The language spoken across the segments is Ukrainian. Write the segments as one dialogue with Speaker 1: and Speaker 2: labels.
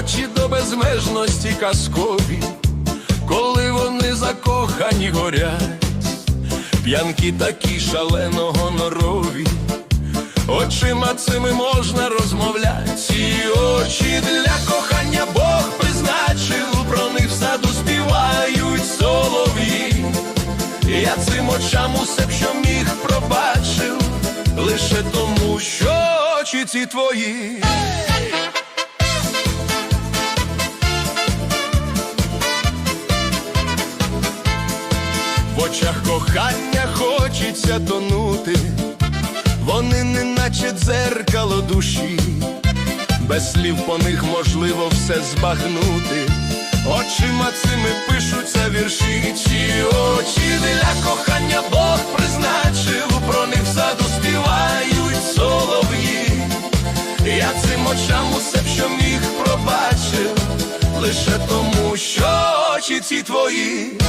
Speaker 1: очі до безмежності казкові, коли вони закохані горять, п'янки такі шалено гонорові, очима цими можна розмовляти. Ці очі для кохання Бог призначив, про них в саду співають солов'ї. Я цим очам усе б, що міг пробачив, лише тому, що очі ці твої. Очах кохання хочеться тонути, вони не наче дзеркало душі, без слів по них можливо все збагнути. Очима цими пишуться вірші, ці очі для кохання Бог призначив, про них в саду співають солов'ї. Я цим очам усе, що міг пробачив, лише тому, що очі ці твої.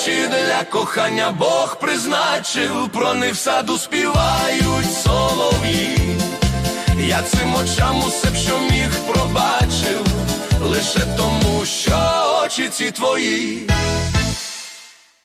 Speaker 1: Очі для кохання Бог призначив, про них в саду співають солов'ї. Я цим очам усе б, що міг пробачив, лише тому, що очі ці твої.